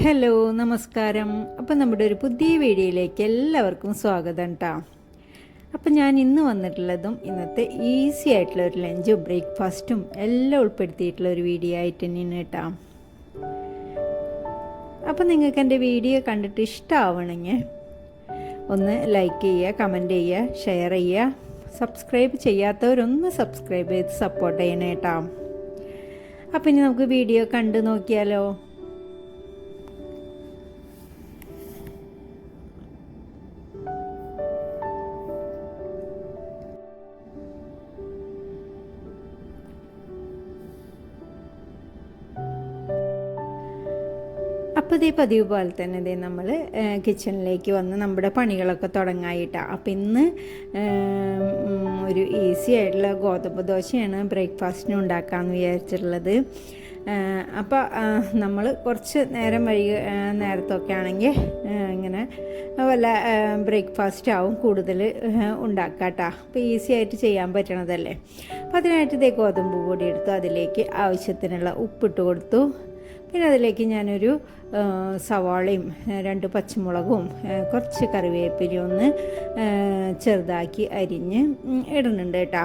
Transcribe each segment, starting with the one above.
Hello നമസ്കാരം. അപ്പം നമ്മുടെ ഒരു പുതിയ വീഡിയോയിലേക്ക് എല്ലാവർക്കും സ്വാഗതം കേട്ടോ അപ്പം ഞാൻ ഇന്ന് വന്നിട്ടുള്ളതും ഇന്നത്തെ ഈസി ആയിട്ടുള്ള ഒരു ലഞ്ചും ബ്രേക്ക്ഫാസ്റ്റും എല്ലാം ഉൾപ്പെടുത്തിയിട്ടുള്ള ഒരു വീഡിയോ ആയിട്ട് തന്നെയാണ് കേട്ടോ അപ്പം നിങ്ങൾക്ക് എന്റെ വീഡിയോ കണ്ടിട്ട് ഇഷ്ടമാവണമെങ്കിൽ ഒന്ന് ലൈക്ക് ചെയ്യുക കമന്റ് ചെയ്യുക ഷെയർ ചെയ്യുക. സബ്സ്ക്രൈബ് ചെയ്യാത്തവരൊന്ന് സബ്സ്ക്രൈബ് ചെയ്ത് സപ്പോർട്ട് ചെയ്യണേ അപ്പം ഇനി നമുക്ക് വീഡിയോ കണ്ടു നോക്കിയാലോ? അപ്പോൾ ഇതേ പതിവ് പോലെ തന്നെ ഇതേ നമ്മൾ കിച്ചണിലേക്ക് വന്ന് നമ്മുടെ പണികളൊക്കെ തുടങ്ങായിട്ടാണ് അപ്പം ഇന്ന് ഒരു ഈസി ആയിട്ടുള്ള ഗോതമ്പ് ദോശയാണ് ബ്രേക്ക്ഫാസ്റ്റിന് ഉണ്ടാക്കാമെന്ന് വിചാരിച്ചിട്ടുള്ളത്. അപ്പോൾ നമ്മൾ കുറച്ച് നേരം വഴി നേരത്തൊക്കെ ആണെങ്കിൽ ഇങ്ങനെ വല്ല ബ്രേക്ക്ഫാസ്റ്റ് ആവും കൂടുതൽ ഉണ്ടാക്കാട്ടോ. അപ്പോൾ ഈസി ആയിട്ട് ചെയ്യാൻ പറ്റണതല്ലേ. അപ്പോൾ അതിനായിട്ട് ഇതേ ഗോതമ്പ് പൊടി എടുത്തു അതിലേക്ക് ആവശ്യത്തിനുള്ള ഉപ്പിട്ട് കൊടുത്തു. പിന്നെ അതിലേക്ക് ഞാനൊരു സവാളയും രണ്ട് പച്ചമുളകും കുറച്ച് കറിവേപ്പിലയും ഒന്ന് ചെറുതാക്കി അരിഞ്ഞ് ഇടുന്നുണ്ട് കേട്ടോ.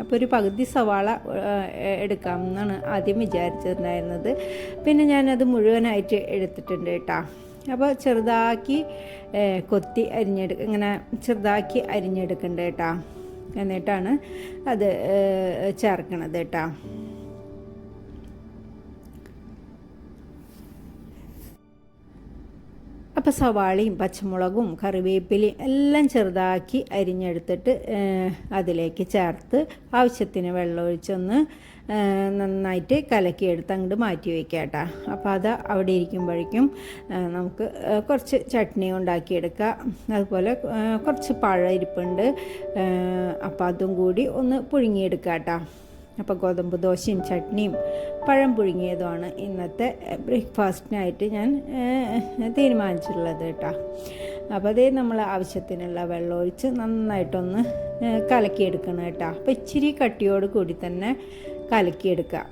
അപ്പോൾ ഒരു പകുതി സവാള എടുക്കാം എന്നാണ് ആദ്യം വിചാരിച്ചിട്ടുണ്ടായിരുന്നത് പിന്നെ ഞാനത് മുഴുവനായിട്ട് എടുത്തിട്ടുണ്ട് കേട്ടോ. അപ്പോൾ ചെറുതാക്കി കൊത്തി അരിഞ്ഞെടു ഇങ്ങനെ ചെറുതാക്കി അരിഞ്ഞെടുക്കണ്ട കേട്ടോ. എന്നിട്ടാണ് അത് ചേർക്കണത് കേട്ടോ. അപ്പോൾ സവാളയും പച്ചമുളകും കറിവേപ്പിലയും എല്ലാം ചെറുതാക്കി അരിഞ്ഞെടുത്തിട്ട് അതിലേക്ക് ചേർത്ത് ആവശ്യത്തിന് വെള്ളമൊഴിച്ചൊന്ന് നന്നായിട്ട് കലക്കിയെടുത്ത് അങ്ങോട്ട് മാറ്റി വയ്ക്കുക കേട്ടോ. അപ്പോൾ അത് അവിടെ ഇരിക്കുമ്പോഴേക്കും നമുക്ക് കുറച്ച് ചട്നി ഉണ്ടാക്കിയെടുക്കുക അതുപോലെ കുറച്ച് പഴം ഇരിപ്പുണ്ട്. അപ്പോൾ അതും കൂടി ഒന്ന് പുഴുങ്ങിയെടുക്കുക കേട്ടോ. അപ്പോൾ ഗോതമ്പ് ദോശയും ചട്നിയും പഴം പുഴുങ്ങിയതുമാണ് ഇന്നത്തെ ബ്രേക്ക്ഫാസ്റ്റിനായിട്ട് ഞാൻ തീരുമാനിച്ചിട്ടുള്ളത് കേട്ടോ. അപ്പോൾ അതേ നമ്മൾ ആവശ്യത്തിനുള്ള വെള്ളം ഒഴിച്ച് നന്നായിട്ടൊന്ന് കലക്കിയെടുക്കണം കേട്ടോ. അപ്പോൾ ഇച്ചിരി കട്ടിയോട് കൂടി തന്നെ കലക്കിയെടുക്കുക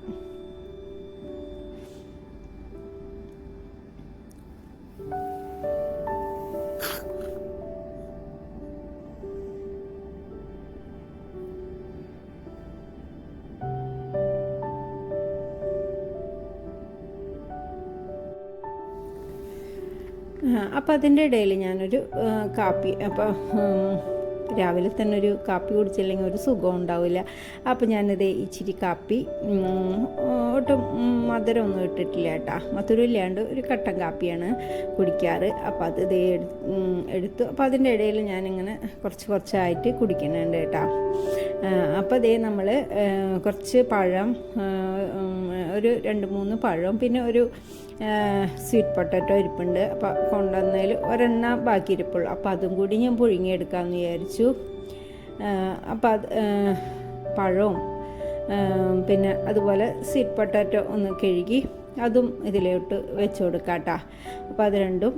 അപ്പോൾ അതിന്റെ ഇടയിൽ ഞാനൊരു കാപ്പി അപ്പോൾ രാവിലെ തന്നെ ഒരു കാപ്പി കുടിച്ചില്ലെങ്കിൽ ഒരു സുഖം ഉണ്ടാവില്ല. അപ്പോൾ ഞാനിത് ഇച്ചിരി കാപ്പി ഒട്ടും മധുരമൊന്നും ഇട്ടിട്ടില്ല കേട്ടോ. മധുരം ഇല്ലാണ്ട് ഒരു കട്ടൻ കാപ്പിയാണ് കുടിക്കാറ്. അപ്പോൾ അത് ഇതേ എടുത്തു. അപ്പോൾ അതിന്റെ ഇടയിൽ ഞാനിങ്ങനെ കുറച്ച് കുറച്ചായിട്ട് കുടിക്കുന്നുണ്ട് കേട്ടോ. അപ്പോൾ അതേ നമ്മൾ കുറച്ച് പഴം ഒരു രണ്ട് മൂന്ന് പഴവും പിന്നെ ഒരു സ്വീറ്റ് പൊട്ടാറ്റോ ഇരിപ്പുണ്ട്. അപ്പോൾ കൊണ്ടുവന്നതിൽ ഒരെണ്ണ ബാക്കി ഇരിപ്പുള്ളൂ അപ്പോൾ അതും കൂടി ഞാൻ പുഴുങ്ങിയെടുക്കാമെന്ന് വിചാരിച്ചു. അപ്പോൾ അത് പഴവും പിന്നെ അതുപോലെ സ്വീറ്റ് പൊട്ടാറ്റോ ഒന്ന് കഴുകി അതും ഇതിലോട്ട് വെച്ച് കൊടുക്കാം കേട്ടോ അപ്പോൾ അത് രണ്ടും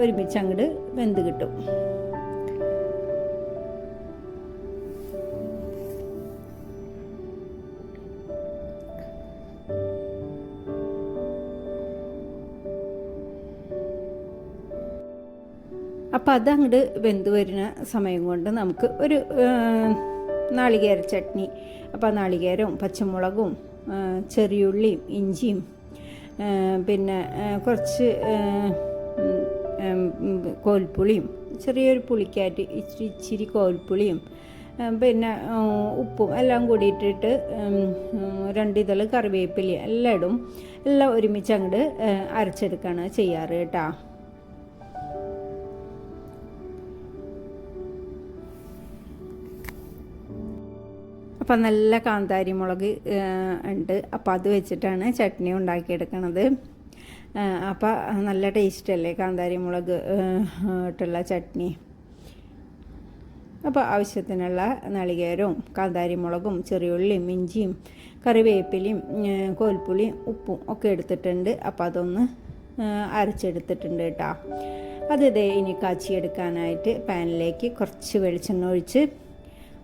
ഒരുമിച്ച് അങ്ങോട്ട് വെന്ത് കിട്ടും. അപ്പോൾ അതങ്ങോട്ട് വെന്ത് വരുന്ന സമയം കൊണ്ട് നമുക്ക് ഒരു നാളികേര ചട്നി. അപ്പം നാളികേരവും പച്ചമുളകും ചെറിയുള്ളിയും ഇഞ്ചിയും പിന്നെ കുറച്ച് കോൽപ്പുളിയും ചെറിയൊരു പുളിക്കാറ്റ് ഇച്ചിരി ഇച്ചിരി കോൽപ്പുളിയും പിന്നെ ഉപ്പും എല്ലാം കൂടിയിട്ടിട്ട് രണ്ടിതൾ കറിവേപ്പില എല്ലാം ഇടും. എല്ലാം ഒരുമിച്ച് അങ്ങോട്ട് അരച്ചെടുക്കുകയാണ് ചെയ്യാറ് കേട്ടോ. അപ്പം നല്ല കാന്താരി മുളക് ഉണ്ട്. അപ്പോൾ അത് വെച്ചിട്ടാണ് ചട്നി ഉണ്ടാക്കിയെടുക്കണത്. അപ്പോൾ നല്ല ടേസ്റ്റ് അല്ലേ കാന്താരി മുളക് ഇട്ടുള്ള ചട്നി. അപ്പോൾ ആവശ്യത്തിനുള്ള നളികേരവും കാന്താരി മുളകും ചെറിയുള്ളിയും ഇഞ്ചിയും കറിവേപ്പിലയും കോൽപ്പുളിയും ഉപ്പും ഒക്കെ എടുത്തിട്ടുണ്ട്. അപ്പോൾ അതൊന്ന് അരച്ചെടുത്തിട്ടുണ്ട് കേട്ടോ അത് ഇതേ ഇനി കാച്ചിയെടുക്കാനായിട്ട് പാനിലേക്ക് കുറച്ച് വെളിച്ചെണ്ണ ഒഴിച്ച്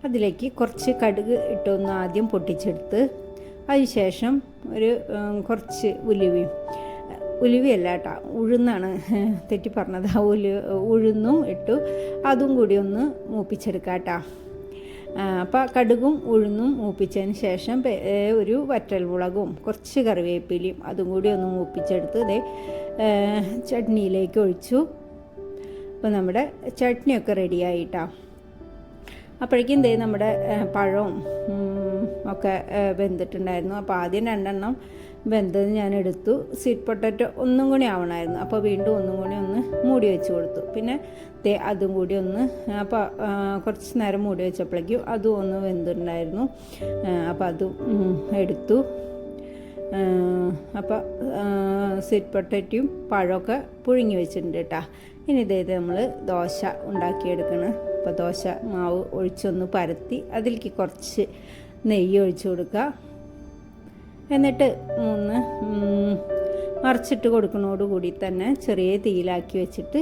അതിലേക്ക് കുറച്ച് കടുക് ഇട്ടൊന്ന് ആദ്യം പൊട്ടിച്ചെടുത്ത് അതിനുശേഷം ഒരു കുറച്ച് ഉലുവയും ഉലുവയല്ല കേട്ടോ ഉഴുന്നാണ്. തെറ്റി പറഞ്ഞത്. ആ ഉലു ഉഴുന്നും ഇട്ടു. അതും കൂടി ഒന്ന് മൂപ്പിച്ചെടുക്കാം കേട്ടോ. അപ്പോൾ കടുകും ഉഴുന്നും മൂപ്പിച്ചതിന് ശേഷം ഒരു വറ്റൽ ഒരു വറ്റൽമുളകും കുറച്ച് കറിവേപ്പിലയും അതും കൂടി ഒന്ന് മൂപ്പിച്ചെടുത്ത് ഇതേ ചട്നിയിലേക്ക് ഒഴിച്ചു. അപ്പോൾ നമ്മുടെ ചട്നിയൊക്കെ റെഡിയായിട്ടാ അപ്പോഴേക്കും ദേ നമ്മുടെ പഴവും ഒക്കെ വെന്തിട്ടുണ്ടായിരുന്നു. അപ്പോൾ ആദ്യം രണ്ടെണ്ണം വെന്തത് ഞാൻ എടുത്തു. സ്വീറ്റ് പൊട്ടറ്റോ ഒന്നും കൂടി ആവണമായിരുന്നു. അപ്പോൾ വീണ്ടും ഒന്നും കൂടി ഒന്ന് മൂടി വെച്ച് കൊടുത്തു. പിന്നെ തേ അതും കൂടി ഒന്ന് അപ്പോൾ കുറച്ച് നേരം മൂടി വെച്ചപ്പോഴേക്കും അതും ഒന്ന് വെന്തിട്ടുണ്ടായിരുന്നു. അപ്പോൾ അതും എടുത്തു. അപ്പോൾ സ്വീറ്റ് പൊട്ടറ്റയും പഴമൊക്കെ പുഴുങ്ങി വെച്ചിട്ടുണ്ട് കേട്ടോ. ഇനി ഇതായത് നമ്മൾ ദോശ ഉണ്ടാക്കിയെടുക്കണം. അപ്പോൾ ദോശ മാവ് ഒഴിച്ചൊന്ന് പരത്തി അതിലേക്ക് കുറച്ച് നെയ്യ് ഒഴിച്ചു കൊടുക്കുക. എന്നിട്ട് മൂന്ന് മറിച്ചിട്ട് കൊടുക്കുന്നതോടുകൂടി തന്നെ ചെറിയ തീയിലാക്കി വെച്ചിട്ട്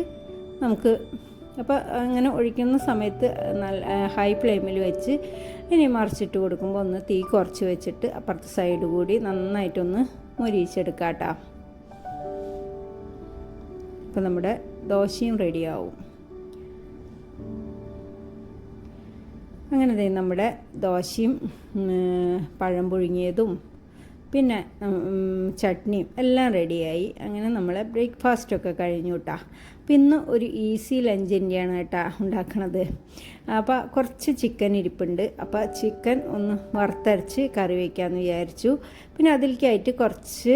നമുക്ക് അപ്പോൾ അങ്ങനെ ഒഴിക്കുന്ന സമയത്ത് നല്ല ഹൈ ഫ്ലെയിമിൽ വെച്ച് ഇനി മറിച്ചിട്ട് കൊടുക്കുമ്പോൾ ഒന്ന് തീ കുറച്ച് വെച്ചിട്ട് അപ്പുറത്തെ സൈഡ് കൂടി നന്നായിട്ടൊന്ന് മുരിച്ചെടുക്കാം കേട്ടോ അപ്പോൾ നമ്മുടെ ദോശയും റെഡിയാവും അങ്ങനെ ദേ നമ്മുടെ ദോശയും പഴം പുഴുങ്ങിയതും പിന്നെ ചട്നിയും എല്ലാം റെഡിയായി. അങ്ങനെ നമ്മളെ ബ്രേക്ക്ഫാസ്റ്റൊക്കെ കഴിഞ്ഞു കേട്ടാ അപ്പം ഒരു ഈസി ലഞ്ചിന്റെയാണ് കേട്ടാ ഉണ്ടാക്കണത്. അപ്പോൾ കുറച്ച് ചിക്കൻ ഇരിപ്പുണ്ട്. അപ്പോൾ ചിക്കൻ ഒന്ന് വറുത്തരച്ച് കറി വയ്ക്കാമെന്ന് വിചാരിച്ചു. പിന്നെ അതിലേക്കായിട്ട് കുറച്ച്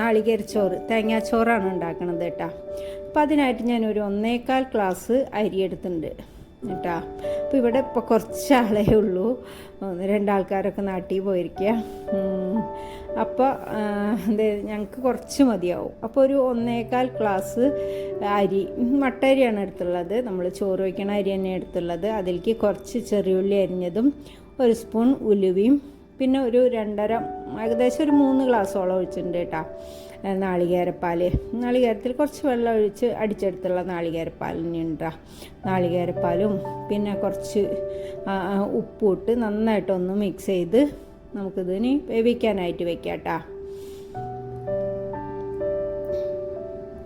നാളികേരച്ചോറ് തേങ്ങാച്ചോറാണ് ഉണ്ടാക്കണത് കേട്ടാ. അപ്പോൾ അതിനായിട്ട് ഞാൻ ഒരു ഒന്നേകാൽ ഗ്ലാസ് അരി എടുത്തിട്ടുണ്ട്. കേട്ടാ. അപ്പോൾ ഇവിടെ ഇപ്പോൾ കുറച്ച് ആളേ ഉള്ളൂ രണ്ടാൾക്കാരൊക്കെ നാട്ടിൽ പോയിരിക്കുക അപ്പോൾ ഞങ്ങൾക്ക് കുറച്ച് മതിയാവും. അപ്പോൾ ഒരു ഒന്നേകാൽ ക്ലാസ് അരി മട്ട അരിയാണ് എടുത്തുള്ളത്. നമ്മൾ ചോറ് വയ്ക്കണ അരി തന്നെ എടുത്തുള്ളത്. അതിലേക്ക് കുറച്ച് ചെറിയുള്ളി അരിഞ്ഞതും ഒരു സ്പൂൺ ഉലുവയും പിന്നെ ഒരു രണ്ടര ഏകദേശം ഒരു മൂന്ന് ഗ്ലാസ്സോളം ഒഴിച്ചിട്ടുണ്ട് കേട്ടോ. നാളികേരപ്പാൽ നാളികേരത്തിൽ കുറച്ച് വെള്ളം ഒഴിച്ച് അടിച്ചെടുത്തുള്ള നാളികേരപ്പാലിനുണ്ടാ നാളികേരപ്പാലും പിന്നെ കുറച്ച് ഉപ്പും ഇട്ട് നന്നായിട്ടൊന്ന് മിക്സ് ചെയ്ത് നമുക്കിതിന് വേവിക്കാനായിട്ട് വെക്കാം കേട്ടോ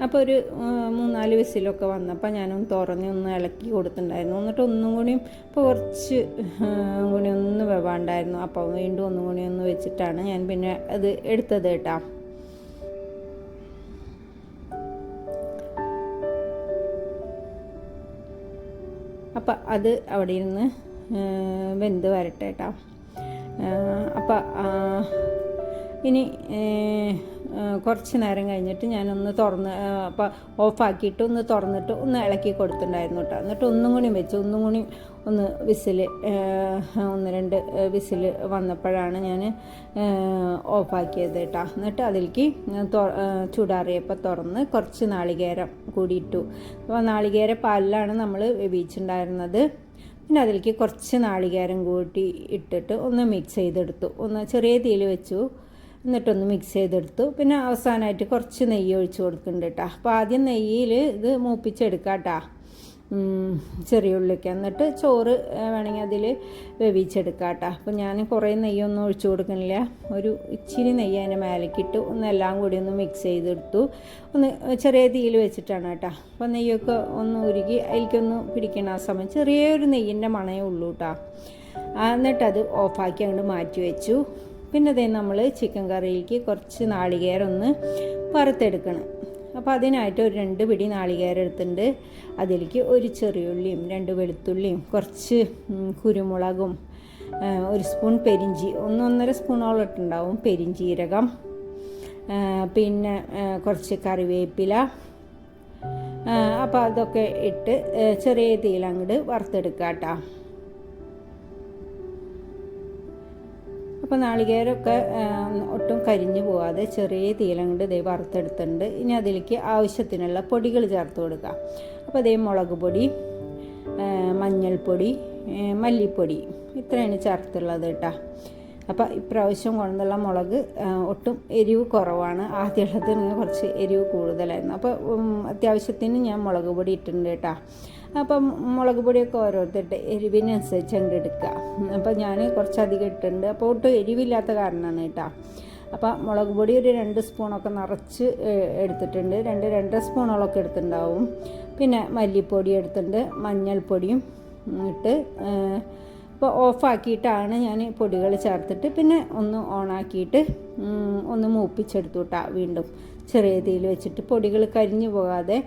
അപ്പോൾ ഒരു മൂന്നാൽ വിസിലൊക്കെ വന്നപ്പോൾ ഞാനൊന്ന് തുറന്ന് ഒന്ന് ഇളക്കി കൊടുത്തിട്ടുണ്ടായിരുന്നു. എന്നിട്ട് ഒന്നും കൂടിയും ഇപ്പോൾ കുറച്ച് കൂടി ഒന്ന് വെവാണ്ടായിരുന്നു. അപ്പോൾ വീണ്ടും ഒന്നും കൂടി ഒന്ന് വെച്ചിട്ടാണ് ഞാൻ പിന്നെ അത് എടുത്തത് കേട്ടോ. അപ്പം അത് അവിടെ ഇരുന്ന് വെന്ത് വരട്ടെ കേട്ടോ. അപ്പം ഇനി കുറച്ച് നേരം കഴിഞ്ഞിട്ട് ഞാനൊന്ന് തുറന്ന് അപ്പോൾ ഓഫാക്കിയിട്ട് ഒന്ന് തുറന്നിട്ട് ഒന്ന് ഇളക്കി കൊടുത്തിട്ടുണ്ടായിരുന്നു കേട്ടോ. എന്നിട്ട് ഒന്നും കൂടി വെച്ച് ഒന്നും കൂടി ഒന്ന് വിസിൽ ഒന്ന് രണ്ട് വിസിൽ വന്നപ്പോഴാണ് ഞാൻ ഓഫാക്കിയത് കേട്ടോ. എന്നിട്ട് അതിലേക്ക് ചൂടാറിയപ്പോൾ തുറന്ന് കുറച്ച് നാളികേരം ഇട്ടു. അപ്പോൾ നാളികേര പാലിലാണ് നമ്മൾ വേവിച്ചിട്ടുണ്ടായിരുന്നത്. പിന്നെ അതിലേക്ക് കുറച്ച് നാളികേരം കൂട്ടി ഇട്ടിട്ട് ഒന്ന് മിക്സ് ചെയ്തെടുത്തു. ഒന്ന് ചെറിയ തീയിൽ വെച്ചു. എന്നിട്ടൊന്ന് മിക്സ് ചെയ്തെടുത്തു. പിന്നെ അവസാനമായിട്ട് കുറച്ച് നെയ്യ് ഒഴിച്ച് കൊടുക്കുന്നുണ്ട് കേട്ടോ അപ്പോൾ ആദ്യം നെയ്യിൽ ഇത് മൂപ്പിച്ചെടുക്കാം കേട്ടോ ചെറിയ ഉള്ളിക്ക്. എന്നിട്ട് ചോറ് വേണമെങ്കിൽ അതിൽ വേവിച്ചെടുക്കാം കേട്ടോ അപ്പോൾ ഞാൻ കുറേ നെയ്യൊന്നും ഒഴിച്ചു കൊടുക്കണില്ല ഒരു ഇച്ചിരി നെയ്യ് അതിന്റെ മേലേക്കിട്ട് ഒന്ന് എല്ലാം കൂടി ഒന്ന് മിക്സ് ചെയ്തെടുത്തു. ഒന്ന് ചെറിയ തീയിൽ വെച്ചിട്ടാണ് കേട്ടോ അപ്പോൾ നെയ്യൊക്കെ ഒന്ന് ഉരുകി അതിലേക്കൊന്ന് പിടിക്കണ ആ സമയം ചെറിയൊരു നെയ്യിന്റെ മണയേ ഉള്ളൂ കേട്ടോ എന്നിട്ടത് ഓഫാക്കി അങ്ങോട്ട് മാറ്റി വെച്ചു. പിന്നെ അതേ നമ്മൾ ചിക്കൻ കറിയിലേക്ക് കുറച്ച് നാളികേരം ഒന്ന് വറുത്തെടുക്കണം. അപ്പോൾ അതിനായിട്ട് ഒരു രണ്ട് പിടി നാളികേരം എടുത്തിട്ടുണ്ട്. അതിലേക്ക് ഒരു ചെറിയുള്ളിയും രണ്ട് വെളുത്തുള്ളിയും കുറച്ച് കുരുമുളകും ഒരു സ്പൂൺ പെരിഞ്ചി ഒന്നൊന്നര സ്പൂണോളം ഇട്ടുണ്ടാവും. പെരിഞ്ചീരകം പിന്നെ കുറച്ച് കറിവേപ്പില അപ്പോൾ അതൊക്കെ ഇട്ട് ചെറിയ തീയിലങ്ങോട്ട് വറുത്തെടുക്കാം കേട്ടോ അപ്പോൾ നാളികേരമൊക്കെ ഒട്ടും കരിഞ്ഞു പോവാതെ ചെറിയ തീലം കൊണ്ട് ഇതേ വറുത്തെടുത്തിട്ടുണ്ട്. ഇനി അതിലേക്ക് ആവശ്യത്തിനുള്ള പൊടികൾ ചേർത്ത് കൊടുക്കുക അപ്പോൾ ദേ മുളക് പൊടി മഞ്ഞൾപ്പൊടി മല്ലിപ്പൊടി. ഇത്രയാണ് ചേർത്തുള്ളത് കേട്ടോ. അപ്പോൾ ഇപ്രാവശ്യം കൊണ്ടുള്ള മുളക് ഒട്ടും എരിവ് കുറവാണ്. ആദ്യമുള്ളതിന് കുറച്ച് എരിവ് കൂടുതലായിരുന്നു. അപ്പോൾ അത്യാവശ്യത്തിന് ഞാൻ മുളക് പൊടി ഇട്ടിട്ടുണ്ട് കേട്ടോ. അപ്പം മുളക് പൊടിയൊക്കെ ഓരോരുത്തരുടെ എരിവിനനുസരിച്ച് അങ്ങോട്ട് എടുക്കുക. അപ്പോൾ ഞാൻ കുറച്ചധികം ഇട്ടിട്ടുണ്ട്. അപ്പോൾ ഒട്ടും എരിവില്ലാത്ത കാരണമാണ് കേട്ടോ. അപ്പോൾ മുളക് പൊടി ഒരു രണ്ട് സ്പൂണൊക്കെ നിറച്ച് എടുത്തിട്ടുണ്ട്. രണ്ട് രണ്ടര സ്പൂണോളൊക്കെ എടുത്തിട്ടുണ്ടാവും. പിന്നെ മല്ലിപ്പൊടി എടുത്തിട്ടുണ്ട്. മഞ്ഞൾപ്പൊടിയും ഇട്ട് ഏഹ്, ഇപ്പോൾ ഓഫാക്കിയിട്ടാണ് ഞാൻ പൊടികൾ ചേർത്തിട്ട് പിന്നെ ഒന്ന് ഓണാക്കിയിട്ട് ഒന്ന് മൂപ്പിച്ചെടുത്തു കേട്ടോ വീണ്ടും. ചെറിയ തീയിൽ വെച്ചിട്ട് പൊടികൾ കരിഞ്ഞു പോകാതെ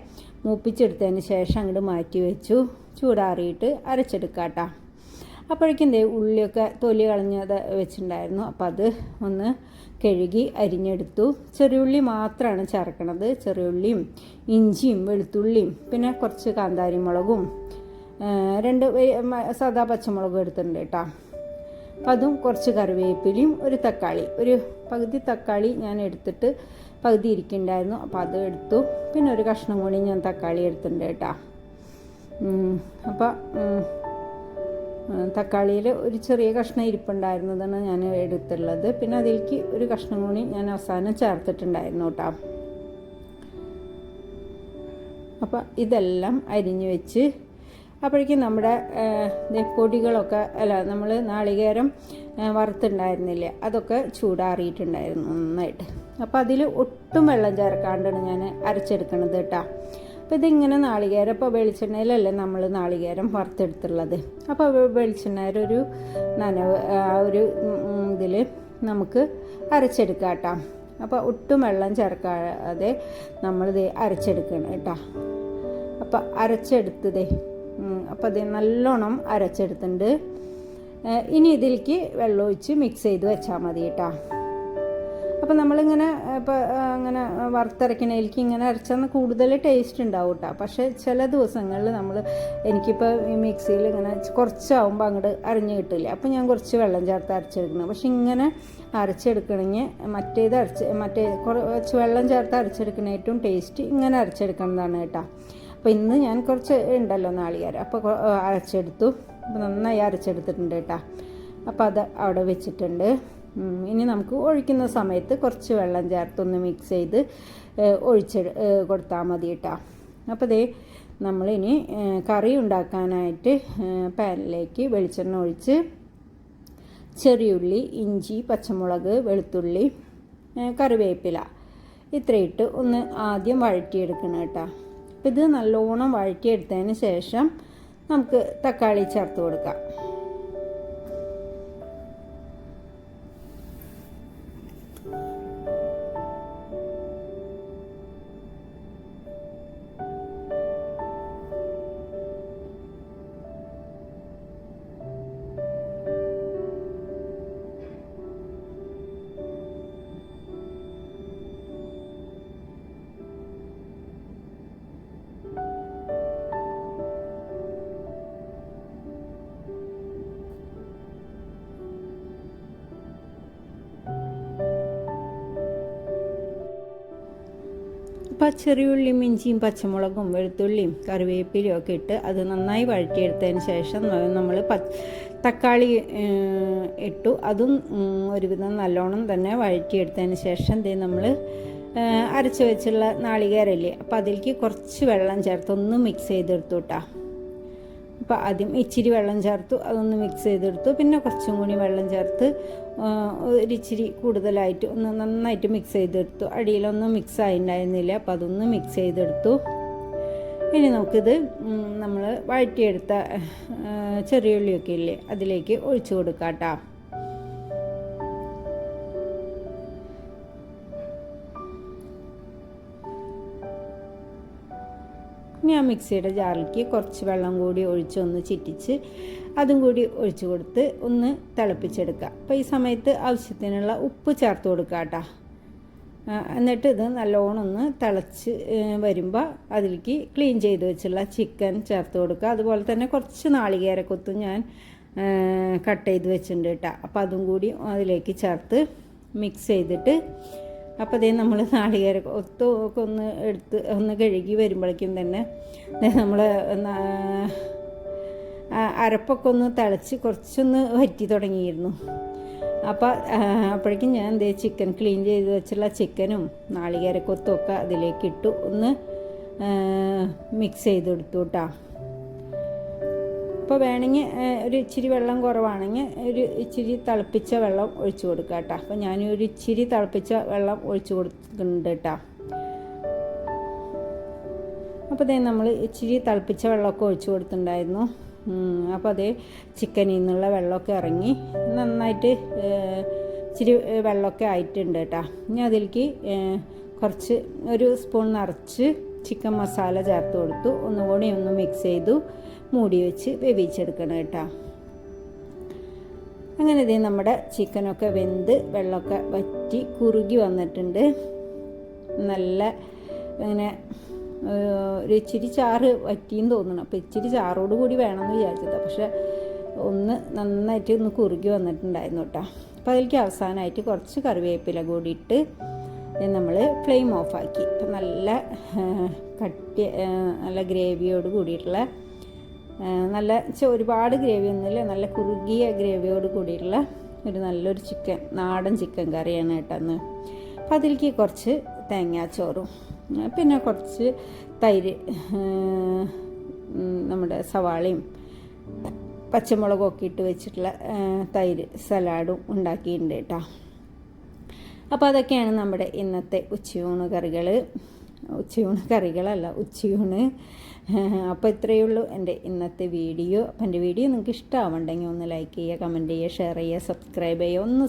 മൂപ്പിച്ചെടുത്തതിന് ശേഷം അങ്ങോട്ട് മാറ്റി വെച്ചു. ചൂടാറിയിട്ട് അരച്ചെടുക്കാം അപ്പോഴേക്കും ദേ ഉള്ളിയൊക്കെ തൊലി കളഞ്ഞത് വെച്ചിട്ടുണ്ടായിരുന്നു. അപ്പോൾ അത് ഒന്ന് കഴുകി അരിഞ്ഞെടുത്തു. ചെറിയുള്ളി മാത്രമാണ് ചേർക്കണത്. ചെറിയുള്ളിയും ഇഞ്ചിയും വെളുത്തുള്ളിയും പിന്നെ കുറച്ച് കാന്താരി മുളകും ആ, രണ്ട് സാദാ പച്ചമുളകും എടുത്തിട്ടുണ്ട് കേട്ടോ അപ്പം അതും കുറച്ച് കറിവേപ്പിലയും ഒരു തക്കാളി. ഒരു പകുതി തക്കാളി ഞാൻ എടുത്തിട്ട് പകുതി ഇരിക്കുന്നുണ്ടായിരുന്നു. അപ്പോൾ അത് എടുത്തു. പിന്നെ ഒരു കഷ്ണം കൂടി ഞാൻ തക്കാളി എടുത്തിട്ടുണ്ട് കേട്ടോ അപ്പോൾ തക്കാളിയിൽ ഒരു ചെറിയ കഷ്ണം ഇരിപ്പുണ്ടായിരുന്നതാണ് ഞാൻ എടുത്തുള്ളത്. പിന്നെ അതിലേക്ക് ഒരു കഷ്ണം കൂടി ഞാൻ അവസാനം ചേർത്തിട്ടുണ്ടായിരുന്നു കേട്ടോ അപ്പോൾ ഇതെല്ലാം അരിഞ്ഞു വെച്ച് അപ്പോഴേക്കും നമ്മുടെ പൊടികളൊക്കെ അല്ല നമ്മൾ നാളികേരം വറുത്തുണ്ടായിരുന്നില്ല അതൊക്കെ ചൂടാറിയിട്ടുണ്ടായിരുന്നു നന്നായിട്ട്. അപ്പോൾ അതിൽ ഒട്ടും വെള്ളം ചേർക്കാണ്ടാണ് ഞാൻ അരച്ചെടുക്കണത് കേട്ടോ. അപ്പോൾ ഇതിങ്ങനെ നാളികേരം ഇപ്പോൾ വെളിച്ചെണ്ണയിലല്ലേ നമ്മൾ നാളികേരം വറുത്തെടുത്തുള്ളത്. അപ്പോൾ വെളിച്ചെണ്ണയുടെ ഒരു നനവ് ആ ഒരു ഇതിൽ നമുക്ക് അരച്ചെടുക്കാം കേട്ടോ. അപ്പോൾ ഒട്ടും വെള്ളം ചേർക്കാതെ നമ്മളിത് അരച്ചെടുക്കണം കേട്ടോ. അപ്പോൾ അരച്ചെടുത്തതേ അപ്പോൾ അത് നല്ലോണം അരച്ചെടുത്തിട്ടുണ്ട്. ഇനി ഇതിലേക്ക് വെള്ളം ഒഴിച്ച് മിക്സ് ചെയ്ത് വെച്ചാൽ മതി കേട്ടോ അപ്പോൾ നമ്മളിങ്ങനെ ഇപ്പോൾ അങ്ങനെ വറുത്തരക്കണേലേക്ക് ഇങ്ങനെ അരച്ചാൽ കൂടുതൽ ടേസ്റ്റ് ഉണ്ടാവും കേട്ടോ പക്ഷേ ചില ദിവസങ്ങളിൽ നമ്മൾ എനിക്കിപ്പോൾ മിക്സിയിൽ ഇങ്ങനെ കുറച്ചാവുമ്പോൾ അങ്ങോട്ട് അരിഞ്ഞ് കിട്ടില്ല. അപ്പോൾ ഞാൻ കുറച്ച് വെള്ളം ചേർത്ത് അരച്ചെടുക്കണം പക്ഷെ ഇങ്ങനെ അരച്ചെടുക്കണമെങ്കിൽ മറ്റേത് അരച്ച് മറ്റേ കുറച്ച് വെള്ളം ചേർത്ത് അരച്ചെടുക്കണ ഏറ്റവും ടേസ്റ്റ് ഇങ്ങനെ അരച്ചെടുക്കുന്നതാണ് കേട്ടോ അപ്പോൾ ഇന്ന് ഞാൻ കുറച്ച് ഉണ്ടല്ലോ നാളികേരം. അപ്പോൾ അരച്ചെടുത്തു. അപ്പോൾ നന്നായി അരച്ചെടുത്തിട്ടുണ്ട് കേട്ടോ. അപ്പോൾ അത് അവിടെ വെച്ചിട്ടുണ്ട്. ഇനി നമുക്ക് ഒഴിക്കുന്ന സമയത്ത് കുറച്ച് വെള്ളം ചേർത്തൊന്ന് മിക്സ് ചെയ്ത് ഒഴിച്ച് കൊടുത്താൽ മതി കേട്ടോ. അപ്പോൾ ദേ നമ്മളിനി കറി ഉണ്ടാക്കാനായിട്ട് പാനിലേക്ക് വെളിച്ചെണ്ണ ഒഴിച്ച് ചെറിയുള്ളി ഇഞ്ചി പച്ചമുളക് വെളുത്തുള്ളി കറിവേപ്പില ഇത്രയിട്ട് ഒന്ന് ആദ്യം വഴറ്റിയെടുക്കണം കേട്ടോ. ഇത് നല്ലോണം വഴറ്റിയെടുത്തതിന് ശേഷം നമുക്ക് തക്കാളി ചേർത്ത് കൊടുക്കാം. അപ്പോൾ ചെറിയുള്ളിയും ഇഞ്ചിയും പച്ചമുളകും വെളുത്തുള്ളിയും കറിവേപ്പിലയും ഒക്കെ ഇട്ട് അത് നന്നായി വഴറ്റിയെടുത്തതിന് ശേഷം നമ്മൾ തക്കാളി ഇട്ടു. അതും ഒരുവിധം നല്ലോണം തന്നെ വഴറ്റിയെടുത്തതിന് ശേഷം ദേ നമ്മൾ അരച്ച് വെച്ചുള്ള നാളികേരല്ലേ? അപ്പോൾ അതിലേക്ക് കുറച്ച് വെള്ളം ചേർത്ത് ഒന്ന് മിക്സ് ചെയ്തെടുത്തു കേട്ടോ അപ്പോൾ ആദ്യം ഇച്ചിരി വെള്ളം ചേർത്തു അതൊന്ന് മിക്സ് ചെയ്തെടുത്തു. പിന്നെ കുറച്ചും കൂടി വെള്ളം ചേർത്ത് ഒരിച്ചിരി കൂടുതലായിട്ട് ഒന്ന് നന്നായിട്ട് മിക്സ് ചെയ്തെടുത്തു. അടിയിലൊന്നും മിക്സ് ആയിട്ടുണ്ടായിരുന്നില്ല അപ്പോൾ അതൊന്ന് മിക്സ് ചെയ്തെടുത്തു. ഇനി നമുക്കിത് നമ്മൾ വഴറ്റിയെടുത്ത ചെറിയുള്ളിയൊക്കെ ഇല്ലേ അതിലേക്ക് ഒഴിച്ചു കൊടുക്കാം കേട്ടോ ആ മിക്സിയുടെ ജാറിലേക്ക് കുറച്ച് വെള്ളം കൂടി ഒഴിച്ച് ഒന്ന് ചിറ്റിച്ച് അതും കൂടി ഒഴിച്ച് കൊടുത്ത് ഒന്ന് തിളപ്പിച്ചെടുക്കുക. അപ്പോൾ ഈ സമയത്ത് ആവശ്യത്തിനുള്ള ഉപ്പ് ചേർത്ത് കൊടുക്കുക കേട്ടോ. എന്നിട്ട് ഇത് നല്ലോണം ഒന്ന് തിളച്ച് വരുമ്പോൾ അതിലേക്ക് ക്ലീൻ ചെയ്ത് വെച്ചുള്ള ചിക്കൻ ചേർത്ത് കൊടുക്കുക. അതുപോലെ തന്നെ കുറച്ച് നാളികേരക്കൊത്തും ഞാൻ കട്ട് ചെയ്ത് വെച്ചിട്ടുണ്ട് കേട്ടോ. അപ്പോൾ അതും കൂടി അതിലേക്ക് ചേർത്ത് മിക്സ് ചെയ്തിട്ട് അപ്പോൾ അതേ നമ്മൾ നാളികേര ഒത്തു ഒക്കെ ഒന്ന് എടുത്ത് ഒന്ന് കഴുകി വരുമ്പോഴേക്കും തന്നെ നമ്മൾ അരപ്പൊക്കെ ഒന്ന് തിളച്ച് കുറച്ചൊന്ന് വറ്റി തുടങ്ങിയിരുന്നു. അപ്പോൾ അപ്പോഴേക്കും ഞാൻ എന്തേ ചിക്കൻ ക്ലീൻ ചെയ്ത് വെച്ചുള്ള ചിക്കനും നാളികേരക്കൊത്തും ഒക്കെ അതിലേക്ക് ഇട്ടു. ഒന്ന് മിക്സ് ചെയ്തെടുത്തു കേട്ടോ അപ്പോൾ വേണമെങ്കിൽ ഒരു ഇച്ചിരി വെള്ളം കുറവാണെങ്കിൽ ഒരു ഇച്ചിരി തിളപ്പിച്ച വെള്ളം ഒഴിച്ച് കൊടുക്കുക കേട്ടോ. അപ്പോൾ ഞാൻ ഒരു ഇച്ചിരി തിളപ്പിച്ച വെള്ളം ഒഴിച്ചു കൊടുക്കുന്നുണ്ട് കേട്ടോ. അപ്പോൾ അതേ നമ്മൾ ഇച്ചിരി തിളപ്പിച്ച വെള്ളമൊക്കെ ഒഴിച്ച് കൊടുത്തിട്ടുണ്ടായിരുന്നു. അപ്പോൾ അതേ ചിക്കനിൽ നിന്നുള്ള വെള്ളമൊക്കെ ഇറങ്ങി. നന്നായിട്ട് ഇച്ചിരി വെള്ളമൊക്കെ ആയിട്ടുണ്ട് കേട്ടോ. ഇനി അതിലേക്ക് കുറച്ച് ഒരു സ്പൂൺ നിറച്ച് ചിക്കൻ മസാല ചേർത്ത് കൊടുത്തു. ഒന്നുകൂടി ഒന്ന് മിക്സ് ചെയ്തു. മൂടി വെച്ച് വേവിച്ചെടുക്കണം കേട്ടോ. അങ്ങനെ ഇതേ നമ്മുടെ ചിക്കനൊക്കെ വെന്ത് വെള്ളമൊക്കെ വറ്റി കുറുകി വന്നിട്ടുണ്ട്. നല്ല ഇങ്ങനെ ഒരു ഇച്ചിരി ചാറ് വറ്റിയെന്ന് തോന്നണം. അപ്പോൾ ഇച്ചിരി ചാറോട് കൂടി വേണമെന്ന് വിചാരിച്ചത് പക്ഷെ ഒന്ന് നന്നായിട്ട് ഒന്ന് കുറുകി വന്നിട്ടുണ്ടായിരുന്നു കേട്ടോ. അപ്പോൾ അതിലേക്ക് അവസാനമായിട്ട് കുറച്ച് കറിവേപ്പില കൂടി ഇട്ട് നമ്മൾ ഫ്ലെയിം ഓഫാക്കി. ഇപ്പം നല്ല കട്ടി നല്ല ഗ്രേവിയോട് കൂടിയിട്ടുള്ള നല്ല ഒരുപാട് ഗ്രേവി ഒന്നുമില്ല. നല്ല കുറുകിയ ഗ്രേവിയോട് കൂടിയിട്ടുള്ള ഒരു നല്ലൊരു ചിക്കൻ നാടൻ ചിക്കൻ കറിയാണ് കേട്ടോ അന്ന് അപ്പം അതിലേക്ക് കുറച്ച് തേങ്ങാച്ചോറും പിന്നെ കുറച്ച് തൈര് നമ്മുടെ സവാളയും പച്ചമുളകൊക്കെ ഇട്ട് വെച്ചിട്ടുള്ള തൈര് സലാഡും ഉണ്ടാക്കിയിട്ടുണ്ട് കേട്ടോ. അപ്പോൾ അതൊക്കെയാണ് നമ്മുടെ ഇന്നത്തെ ഉച്ചയൂണ് കറികൾ ഉച്ചയൂണ് കറികളല്ല ഉച്ചയൂണ്. അപ്പോൾ ഇത്രയേ ഉള്ളൂ എന്റെ ഇന്നത്തെ വീഡിയോ. അപ്പോൾ എന്റെ വീഡിയോ നിങ്ങൾക്ക് ഇഷ്ടമാവുണ്ടെങ്കിൽ ഒന്ന് ലൈക്ക് ചെയ്യുക കമന്റ് ചെയ്യുക ഷെയർ ചെയ്യുക സബ്സ്ക്രൈബ് ചെയ്യുക. ഒന്ന്